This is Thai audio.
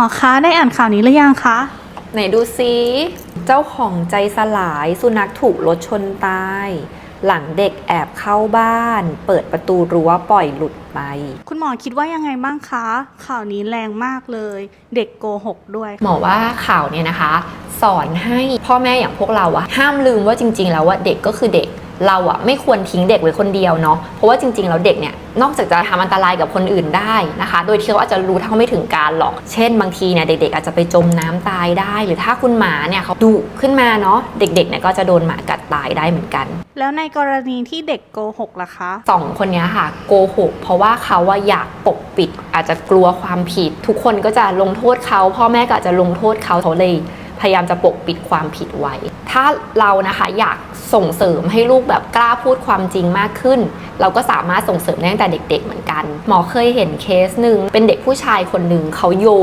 อคะได้อ่านข่าวนี้หรือยังคะ ไหนดูซิ เจ้าของใจสลายสุนัขถูกรถชนตาย หลังเด็กแอบเข้าบ้าน เปิดประตูรั้วปล่อยหลุดไป คุณหมอคิดว่ายังไงบ้างคะ ข่าวนี้แรงมากเลย เด็กโกหกด้วยหมอว่าข่าวเนี่ยนะคะ สอนให้พ่อแม่อย่างพวกเราอะห้ามลืมว่าจริง ๆ แล้วว่าเด็กก็คือเด็ก เราอะไม่ควรทิ้งเด็กไว้คนเดียวเนาะเพราะว่าจริงๆแล้วเด็กเนี่ยนอกจากจะทำอันตรายกับคนอื่นได้นะคะ โดยที่เขาอาจจะรู้เท่าไม่ถึงการหรอก เช่นบางทีเนี่ยเด็กๆอาจจะไปจมน้ำตายได้ หรือถ้าคุณหมาเนี่ยเขาดุขึ้นมาเนาะเด็กๆเนี่ยก็จะโดนหมากัดตายได้เหมือนกัน แล้วในกรณีที่เด็กโกหกล่ะคะสองคนเนี้ยค่ะโกหกเพราะว่าเขาว่าอยากปกปิด อาจจะกลัวความผิด ทุกคนก็จะลงโทษเขาพ่อแม่ก็อาจจะลงโทษเขาเขาเลย พยายามจะปกปิดความผิดไว้ ถ้าเรานะคะอยากส่งเสริมให้ลูกแบบกล้าพูดความจริงมากขึ้น เราก็สามารถส่งเสริมได้ตั้งแต่เด็ก ๆ เหมือนกัน หมอเคยเห็นเคสหนึ่งเป็นเด็กผู้ชายคนหนึ่งเขาโยน